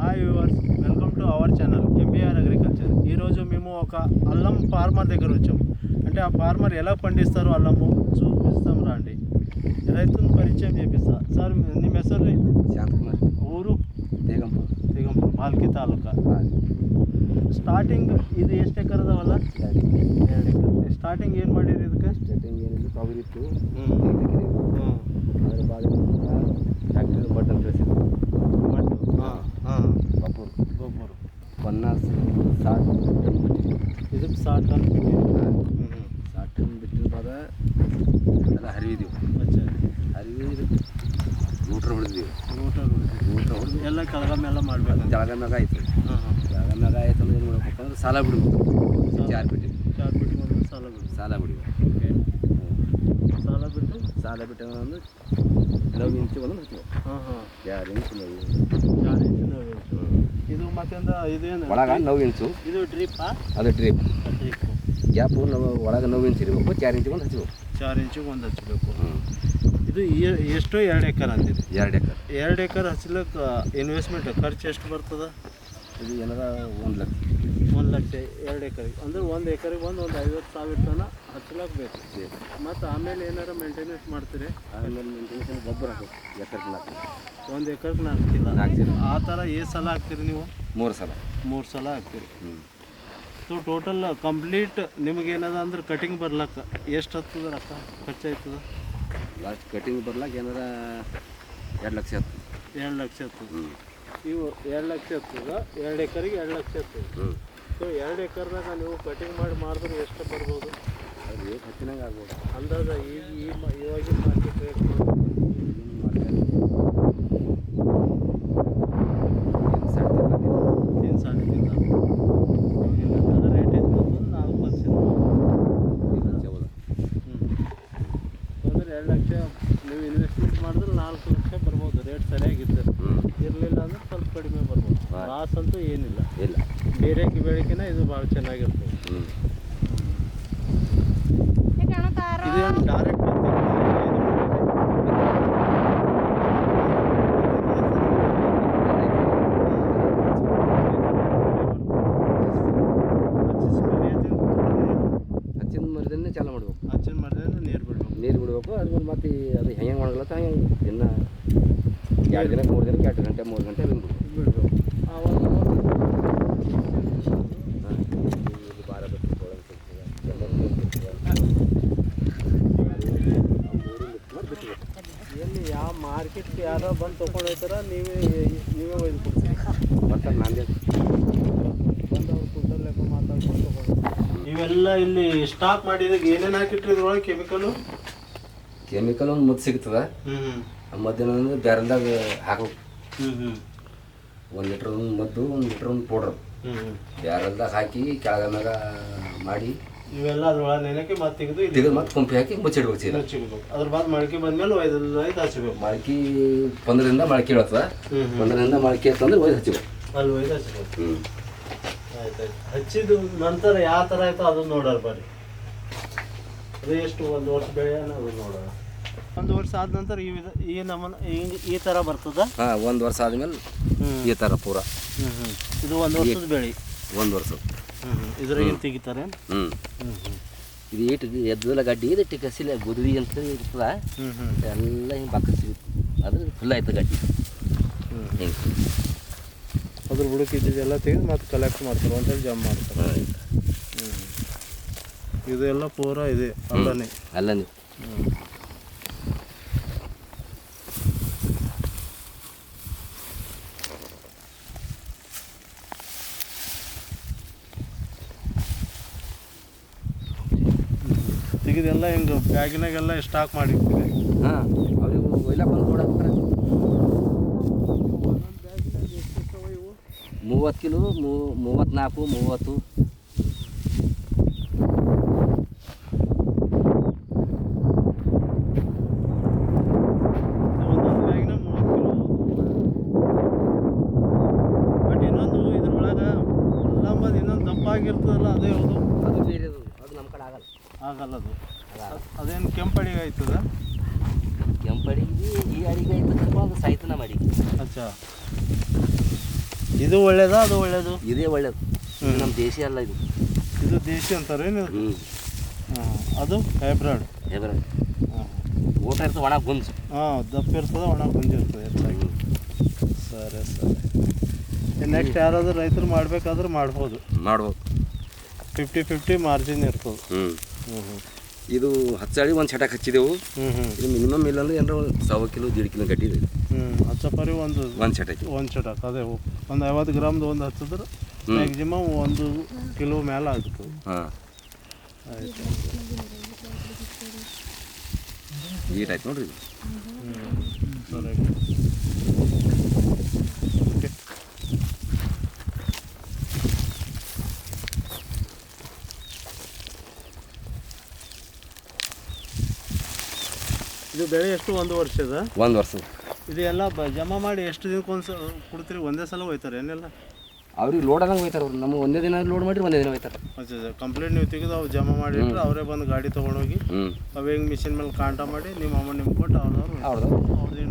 Hi viewers welcome to our channel MBR agriculture ఈరోజు మేము ఒక అల్లం ఫార్మర్ దగ్గర వచ్చాము అంటే ఆ ఫార్మర్ ఎలా పండిస్తారు అల్లము చూపిస్తాం రండి. రైతును పరిచయం చేపిస్తా. సార్ నీ మెసర్ ఊరు? దిగంపూర్ దిగంపూర్ బాల్కి తాలూకా. ಸ್ಟಾರ್ಟಿಂಗ್ ಇದು ಎಷ್ಟು ಎಕರೆ ಅದಾವಲ್ಲ ಸ್ಟಾರ್ಟಿಂಗ್ ಏನು ಮಾಡಿರಿ ಇದಕ್ಕೆ? ಸ್ಟಾರ್ಟಿಂಗ್ ಏನಿಲ್ಲ ತೊಗರಿ ಇತ್ತು. ಹ್ಞೂ ಅದ್ರ ಬಾದ ಟ್ಯಾಕ್ಟ್ರಿ ಬಟನ್ ಕಳಿಸಿದ್ರು ಹಾಂ ಹಾಂ. ಬಪ್ಪೂರು ಗೊಬ್ಬರ. ಪನ್ನಾಸ್ ಸಾಟ್ ಇದಕ್ಕೆ ಸಾಟ್ ಟನ್ ಹ್ಞೂ ಸಾಟ್ ಟನ್ ಬಿಟ್ಟಿದ ಬಾದ ಎಲ್ಲ ಹರಿವಿದೀವಿ ಅಚ್ಚಾ. ಹರಿವಿ ಊಟ್ರ ಹೊಡೆದಿವಿ. ಊಟ ಊಟ್ರ ಹೊಡೆದು ಎಲ್ಲ ಕೆಳಗ ಮೇಲೆ ಮಾಡಬೇಕು. ಜಳಗ ಮ್ಯಾಗ ಆಯ್ತು. ಹಾಂ ಹಾಂ ಜಳಗ ಆಯ್ತು ಅಂದ್ರೆ ಏನು ಮಾಡ್ಬೇಕು ಅಂದ್ರೆ ಸಾಲ ಬಿಡ್ಬೇಕು. ಚಾರ್ ಬಿಟ್ಟು ಚಾರ್ ಬಿಟ್ಟು ಮಾಡಿದ್ರೆ ಸಾಲ ಬಿಡು ಸಾಲ ಬಿಡ್ಬೇಕು. ಸಾಲ ಬಿಟ್ಟು? ಸಾಲ ಬಿಟ್ಟು ಒಂದು ಲವ್ ಇಂಚು ಒಂದು ಹಾಂ ಹಾಂ. ಎರಡು ಇಂಚು ಲವ್ ಚಾರ್ ಇಂಚು ನೋವು ಇಂಚು? ಇದು ಮತ್ತೊಂದು ಇದೇನು ಒಳಗೆ ನೋವು ಇಂಚು. ಇದು ಡ್ರಿಪ್ಪಾ ಅದು ಡ್ರಿಪ್ ಡ್ರಿಪ್ ಗ್ಯಾಪು ನಾವು ಒಳಗೆ ನೋವು ಇಂಚು ಇರಬೇಕು. ಚಾರ್ ಇಂಚಿಗೆ ಒಂದು ಹಚ್ಚಬೇಕು ಚಾರ್ ಇಂಚಿಗೆ ಒಂದು ಹಚ್ಚಬೇಕು ಇದು ಎಷ್ಟೋ ಎರಡು ಎಕರೆ ಅಂತಿದೆ ಎರಡು ಎಕರೆ. ಎರಡು ಎಕರೆ ಹಚ್ಲಿಕ್ಕೆ ಇನ್ವೆಸ್ಟ್ಮೆಂಟ್ ಖರ್ಚು ಎಷ್ಟು ಬರ್ತದ? ಇದು ಏನಾರ ಒಂದು ಲಕ್ಷ. ಒಂದು ಲಕ್ಷ ಎರಡು ಎಕರೆಗೆ. ಅಂದ್ರೆ ಒಂದು ಎಕರೆಗೆ ಒಂದು ಒಂದು ಐವತ್ತು ಸಾವಿರ ತನ ಹತ್ತು ಬೇಕು. ಬೇಕು. ಮತ್ತು ಆಮೇಲೆ ಏನಾರ ಮೇಂಟೆನೆನ್ಸ್ ಮಾಡ್ತೀರಿ? ಆಮೇಲೆ ಮೇಂಟೆನೆನ್ಸ್ ಗೊಬ್ಬರ ಹಾಕಬೇಕು ಎಕರೆಗೆ ನಾಲ್ಕು ಒಂದು ಎಕರೆಗೆ ನಾಲ್ಕು ಚೀಲ ಹಾಕ್ತೀರಿ ಆ ಥರ ಎಷ್ಟು ಸಲ ಹಾಕ್ತೀರಿ ನೀವು? ಮೂರು ಸಲ. ಮೂರು ಸಲ ಹಾಕ್ತೀರಿ. ಹ್ಞೂ ಸೊ ಟೋಟಲ್ ಕಂಪ್ಲೀಟ್ ನಿಮಗೇನದ ಅಂದ್ರೆ ಕಟಿಂಗ್ ಬರ್ಲಕ್ಕ. ಎಷ್ಟು ಹತ್ತದ ರೊಕ್ಕ? ಖರ್ಚಾಯ್ತದ ಲಾಸ್ಟ್ ಕಟಿಂಗ್ ಬರ್ಲಾಕ ಏನಾರ ಎರಡು ಲಕ್ಷ ಹತ್ತು. ಎರಡು ಲಕ್ಷ ಹತ್ತು ಹ್ಞೂ ಇವು ಎರಡು ಲಕ್ಷ ಇರ್ತದೆ. ಎರಡು ಎಕರೆಗೆ ಎರಡು ಲಕ್ಷ ಇರ್ತದೆ. ಸೊ ಎರಡು ಎಕರ್ದಾಗ ನೀವು ಕಟಿಂಗ್ ಮಾಡಿ ಮಾಡಿದ್ರೆ ಎಷ್ಟು ಬರ್ಬೋದು? ಅದು ಏನು ಹತ್ತಿನಾಗ ಆಗ್ಬೋದು. ಅಂದಾಜ ಈಗ ಈ ಮ- ಇವಾಗಿನ ಮಾರ್ಕೆಟ್ ರೇಟ್ ಎರಡು ಲಕ್ಷ ನೀವು ಇನ್ವೆಸ್ಟ್ಮೆಂಟ್ ಮಾಡಿದ್ರೆ ನಾಲ್ಕು ಲಕ್ಷ ಬರ್ಬೋದು. ರೇಟ್ ಸರಿಯಾಗಿದ್ದರೆ ಇರಲಿಲ್ಲ ಅಂದ್ರೆ ಸ್ವಲ್ಪ ಕಡಿಮೆ ಬರ್ಬೋದು. ಲಾಸ್ ಅಂತೂ ಏನಿಲ್ಲ. ಇಲ್ಲ. ಬೇರೆ ಬೆಳಕಿನ ಇದು ಭಾಳ ಚೆನ್ನಾಗಿರ್ತದೆ ಹ್ಞೂ ಇದೇನು ಡೈರೆಕ್ಟ್ ಹಚ್ಚಿದ ಮರದನ್ನೇ ಚಾಲು ಮಾಡ್ಬೇಕು ಹಚ್ಚಿನ ಮಾಡಿದ್ರೆ ನೀರು ಬಿಡಬೇಕು ಅದ್ಮೇಲೆ ಮತ್ತೆ ಅದು ಹೆಂಗೆ ಮಾಡ್ಲತ್ತ ಹೆಂಗೆ ದಿನ ಎರಡು ದಿನಕ್ಕೆ ಮೂರು ದಿನಕ್ಕೆ ಎರಡು ಗಂಟೆ ಮೂರು ಗಂಟೆ ಬಿಡ್ಬೇಕು. ಎಲ್ಲಿ ಯಾವ ಮಾರ್ಕೆಟ್ಗೆ ಯಾರೋ ಬಂದು ತೊಗೊಂಡು ಹೋಗ್ತಾರ ನೀವೇ ನೀವೇ ಒಯ್ದು ಕೊಡ್ತೀರಿ. ಮತ್ತೆ ನಾಂದೇ ಬಂದು ಅವ್ರು ಕುಂಟಲ್ ಲೆಕ್ಕ ಮಾತಾಡ್ಕೊಂಡು ತೊಗೊಂಡು ನೀವೆಲ್ಲ ಇಲ್ಲಿ ಸ್ಟಾಕ್ ಮಾಡಿದಾಗ ಏನೇನು ಹಾಕಿಟ್ರಿ ಇದ್ರೊಳಗೆ ಕೆಮಿಕಲು ಕೆಮಿಕಲ್ ಒಂದು ಮದ್ದು ಸಿಗ್ತದೆ. ಆ ಮದ್ದಿನ ಬ್ಯಾರಲ್ದಾಗ ಹಾಕ್ಬೇಕು. ಒಂದು ಲೀಟ್ರ್ ಒಂದು ಮದ್ದು ಒಂದು ಲೀಟ್ರ್ ಒಂದು ಪೌಡ್ರ್ ಬ್ಯಾರಲ್ದಾಗ ಹಾಕಿ ಕೆಳಗ ಮ್ಯಾಗ ಮಾಡಿ. ಇವೆಲ್ಲ ಅದ್ರೊಳಗೆ ನೆನಕ್ಕೆ ಮತ್ತೆ ತೆಗೆದು ತೆಗೆದು ಮತ್ತೆ ಕುಂಪಿ ಹಾಕಿ ಮುಚ್ಚಿಡ್ಬೇಕು. ಚೀಲ ಅದ್ರ ಬಾದ್ ಮೊಳಕೆ ಬಂದ್ಮೇಲೆ ಒಯ್ದು ಒಯ್ದು ಹಚ್ಬೇಕು. ಮೊಳಕೆ ಪಂದ್ರದಿಂದ ಮೊಳಕೆ ಹ್ಞೂ ಪಂದ್ರದಿಂದ ಮೊಳಕೆ ಅಂತಂದ್ರೆ ಒಯ್ದು ಹಚ್ಚಬೇಕು ಅಲ್ಲಿ ಒಯ್ದು ಹಚ್ಬೇಕು. ಹ್ಞೂ ಆಯ್ತು ಹಚ್ಚಿದ ನಂತರ ಯಾವ ಥರ ಆಯ್ತು ಅದನ್ನ ನೋಡೋರು ಬರ್ರಿ. ಅದು ಎಷ್ಟು ಒಂದು ವರ್ಷ ಬೆಳೆ ಅದು ನೋಡೋಣ. ಒಂದು ವರ್ಷ ಆದ ನಂತರ ಈ ವಿಧ ಈ ನಮ್ಮ ಈ- ಈ ಥರ ಬರ್ತದ? ಹಾಂ ಒಂದು ವರ್ಷ ಆದ್ಮೇಲೆ ಹ್ಞೂ ಈ ಥರ ಪೂರ. ಇದು ಒಂದು ವರ್ಷದ ಬೆಳೆ. ಒಂದು ವರ್ಷ. ಹ್ಞೂ ಏನು ಇದ್ರಾಗಿನ ತೆಗಿತಾರೆ? ಹ್ಞೂ ಹ್ಞೂ ಹ್ಞೂ ಇದು ಏಟು ಎದ್ದಲ ಗಡ್ಡಿ ಇದು ಟಿಕಸಿಲ್ಲ ಗುದುವಿ ಅಂತ ಇರ್ತದ. ಹ್ಞೂ ಹ್ಞೂ ಎಲ್ಲ ಹಿಂಗೆ ಬಕ್ಕ ಸಿಗುತ್ತೆ. ಅದ್ರ ಫುಲ್ ಆಯ್ತು ಗಡ್ಡಿ. ಹ್ಞೂ ಹಿಂಗೆ. ಅದ್ರ ಬುಡಕ್ಕೆ ಇದ್ದಿದ್ದೆಲ್ಲ ತೆಗೆದು ಮತ್ತೆ ಕಲೆಕ್ಟ್ ಮಾಡ್ತಾರೆ ಒಂದ್ಸಲ ಜಮ್ ಮಾಡ್ತಾರೆ. ಇದೆಲ್ಲ ಪೂರ ಇದೆ ಅಲ್ಲನೆ. ಅಲ್ಲನೆ. ಇದೆಲ್ಲ ತೆಗೆದೆಲ್ಲ ಹಿಂಗೆ ಬ್ಯಾಗಿನಾಗೆಲ್ಲ ಸ್ಟಾಕ್ ಮಾಡಿರ್ತೀವಿ ಹಾಂ ಅವ್ರಿಗೆ ಒಯ್ಲಕ್ಕೆ ಬ್ಯಾಗ್ ಕೊಡಕ್ರೆ ಮೂವತ್ತು ಕಿಲೋ ಮೂ ಮೂವತ್ತ್ನಾಲ್ಕು ಮೂವತ್ತು ಒಂದೊಂದು ಬ್ಯಾಗಿನ ಮೂವತ್ತು ಕಿಲೋ ಬಟ್ ಇನ್ನೊಂದು ಇದ್ರೊಳಗೆ ಅಲ್ಲಂಬದು ಇನ್ನೊಂದು ದಪ್ಪಾಗಿರ್ತದಲ್ಲ ಅದೇ ಯಾವುದು ಅದು ಬೇರೆ ಅದು ಅದು ನಮ್ಮ ಕಡೆ ಆಗಲ್ಲ ಅದು. ಅದೇನು ಕೆಂಪಡಿಗೆ ಆಯ್ತದ? ಕೆಂಪಡಿಗೆ ಈ ಅಡಿಗೆ ಆಯ್ತದ ಸಾಯ್ತನ ಮಾಡಿ. ಅಚ್ಚಾ. ಇದು ಒಳ್ಳೇದ ಅದು ಒಳ್ಳೇದು? ಇದೇ ಒಳ್ಳೇದು. ಇದು ನಮ್ಮ ದೇಶಿ ಅಲ್ಲ ಇದು. ಇದು ದೇಶಿ ಅಂತಾರೆ ಏನು ಅದು ಹೈಬ್ರಾಡ್. ಹೈಬ್ರಾಡ್. ಊಟ ಇರ್ತದೆ ಒಣ ಗುಂಜು. ಹಾಂ ದಪ್ಪ ಇರ್ತದೆ ಒಣ ಗುಂಜಿರ್ತದೆ ಹೆಚ್ಚಾಗಿ. ಸರಿ ಸರಿ. ನೆಕ್ಸ್ಟ್ ಯಾರಾದರೂ ರೈತರು ಮಾಡ್ಬೇಕಾದ್ರೆ ಮಾಡ್ಬೋದು. ಮಾಡ್ಬೋದು. ಫಿಫ್ಟಿ ಫಿಫ್ಟಿ ಮಾರ್ಜಿನ್ ಇರ್ತದೆ. ಹ್ಞೂ ಹ್ಞೂ ಹ್ಞೂ ಇದು ಹಚ್ಚಳಿ ಒಂದು ಚಟಕ್ಕೆ ಹಚ್ಚಿದೆವು. ಹ್ಞೂ ಹ್ಞೂ ಇದು ಮಿನಿಮಮ್ ಇಲ್ಲಾಂದ್ರೆ ಏನಾರ ಒಂದು ಸಾವಿರ ಕಿಲೋ ದೀಡ್ ಕಿಲೋ ಗಟ್ಟಿ ಇದೆ. ಹ್ಞೂ ಹಚ್ಚಪರಿ ಒಂದು ಒಂದು ಚಟಕ್ಕೆ ಒಂದು ಚಟಕ್ ಅದೇ ಒಂದು ಐವತ್ತು ಗ್ರಾಮ್ದು ಒಂದು ಹಚ್ಚಿದ್ರೆ ಮ್ಯಾಕ್ಸಿಮಮ್ ಒಂದು ಕಿಲೋ ಮೇಲೆ ಆಗುತ್ತೆ. ಹಾಂ. ಆಯ್ತು. ಈಟ್ ಆಯ್ತು ನೋಡ್ರಿ ಇದು ಸರಿ ಓಕೆ ಇದು ಬೆಳೆ ಎಷ್ಟು? ಒಂದು ವರ್ಷದ? ಒಂದು ವರ್ಷದ. ಇದು ಎಲ್ಲ ಬ ಜಮಾ ಮಾಡಿ ಎಷ್ಟು ದಿನಕ್ಕೆ ಒಂದು ಕೊಡ್ತೀರಿ? ಒಂದೇ ಸಲ ಹೋಯ್ತಾರೆ ಏನೆಲ್ಲ? ಅವ್ರಿಗೆ ಲೋಡ್ ಹೋಯ್ತಾರೆ ಅವ್ರು. ನಮ್ಮ ಒಂದೇ ದಿನ ಲೋಡ್ ಮಾಡಿರಿ ಒಂದೇ ದಿನ ಹೋಯ್ತಾರೆ. ಸರ್ ಕಂಪ್ಲೇಂಟ್ ನೀವು ತೆಗೆದು ಅವ್ರು ಜಮಾ ಮಾಡಿಟ್ರೆ ಅವರೇ ಬಂದು ಗಾಡಿ ತೊಗೊಂಡೋಗಿ ಹ್ಞೂ ಅವು ಹೆಂಗೆ ಮಿಷಿನ್ ಮೇಲೆ ಕಾಂಟ ಮಾಡಿ ನಿಮ್ಮ ಅಮ್ಮ ನಿಮ್ಗೆ ಕೊಟ್ಟು ಹೌದು. ಅವ್ರದ್ದು